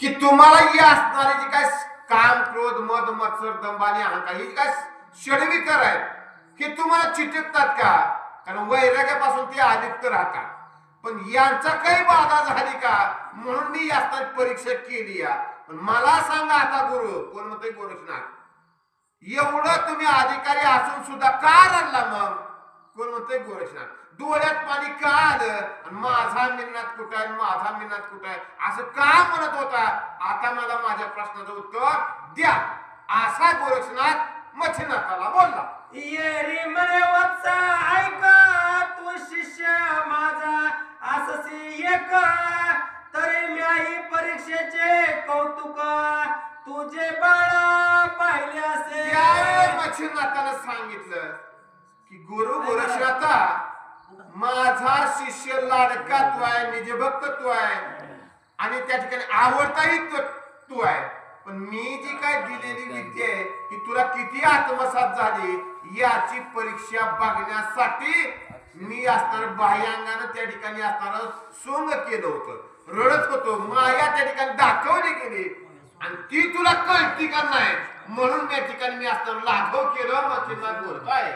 की तुम्हाला ही असणारे जी काय काम क्रोध मध मत्सर दंबानी अहंकार ही काय षडविकार आहेत हे तुम्हाला चिटकतात का? कारण वैराग्यापासून ते आदित्य राहतात. पण यांचा काही बाधा झाली का? म्हणून मी असताना परीक्षा केली या. पण मला सांगा आता गुरु कोण म्हणतोय गोरक्षनाथ? एवढं तुम्ही अधिकारी असून सुद्धा का रडला मग? कोण म्हणतोय गोरक्षनाथ? डोळ्यात पाणी का आलं? आणि माझा मिन्नात कुठं आहे? माझा मिन्नात कुठं आहे? असं का म्हणत होता? आता मला माझ्या प्रश्नाचं उत्तर द्या. असा गोरक्षनाथ मच्छिनाथाला बोलला. ये रे मरे वत्सा ऐका तू शिष्य माझा. अससी एक तरी म्याही परीक्षेचे कौतुक. तुझे बाळा पाहिले असे मच्छिनाथानं सांगितलं. की गुरु गोरक्षनाथा माझा शिष्य लाडका तू आहे निजभक्त तू आहे. आणि त्या ठिकाणी आवडताही तो तू आहे. पण मी जी काय दिलेली विद्या आहे की तुला किती आत्मसात झाली याची परीक्षा बघण्यासाठी मी असणार बाह्यांगानं त्या ठिकाणी असणार सोंग केलं होतं. रडत होतो माया त्या ठिकाणी दाखवली गेली. आणि ती तुला कळती का नाही? म्हणून त्या ठिकाणी मी असताना लाघव केलं मग आहे